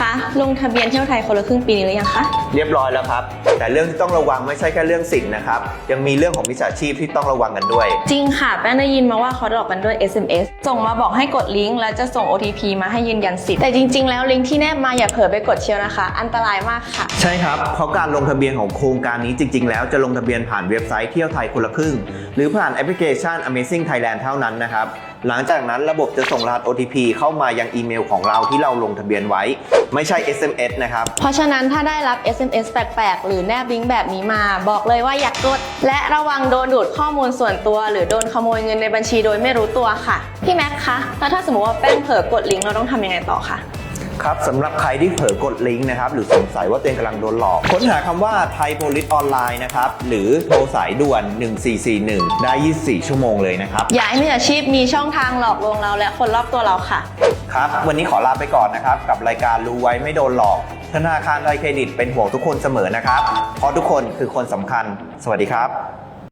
พี่แม็กคะ ลงทะเบียนเที่ยวไทยคนละครึ่งปีนี้หรือยังคะ เรียบร้อยแล้วครับ แต่เรื่องที่ต้องระวังไม่ใช่แค่เรื่องสินนะครับ ยังมีเรื่องของมิจฉาชีพที่ต้องระวังกันด้วย จริงค่ะ แป้งได้ยินมาว่าเขาหลอกกันด้วย SMS ส่งมาบอกให้กดลิงก์แล้วจะส่ง OTP มาให้ยืนยันสิทธิ์ แต่จริง ๆ แล้วลิงก์ที่แนบมาอย่าเผลอไปกดเชียวนะคะ อันตรายมากค่ะ ใช่ครับ เพราะการลงทะเบียนของโครงการนี้จริง ๆ แล้วจะลงทะเบียนผ่านเว็บไซต์เที่ยวไทยคนละครึ่ง หรือผ่านแอปพลิเคชัน Amazing Thailand เท่านั้นนะครับหลังจากนั้นระบบจะส่งรหัส OTP เข้ามายังอีเมลของเราที่เราลงทะเบียนไว้ไม่ใช่ SMS นะครับ เพราะฉะนั้นถ้าได้รับ SMS แปลกๆ หรือแนบลิงก์แบบนี้มา บอกเลยว่าอย่ากกด และระวังโดนดูดข้อมูลส่วนตัว หรือโดนขโมยเงินในบัญชีโดยไม่รู้ตัวค่ะ พี่แม็กคะ แล้วถ้าสมมติว่าแป้งเผลอกดลิงก์เราต้องทำยังไงต่อคะครับสำหรับใครที่เผลอกดลิงก์นะครับหรือสงสัยว่าตัวเองกำลังโดนหลอก ค้นหาคำว่าไทยโพลิสออนไลน์นะครับหรือโทรสายด่วน 1441 ได้ 24 ชั่วโมงเลยนะครับ อย่าให้มิจฉาชีพมีช่องทางหลอกลวงเราและคนรอบตัวเราค่ะ ครับ วันนี้ขอลาไปก่อนนะครับ กับรายการรู้ไว้ไม่โดนหลอก ธนาคารไทยเครดิตเป็นห่วงทุกคนเสมอนะครับ เพราะทุกคนคือคนสำคัญ สวัสดีครับ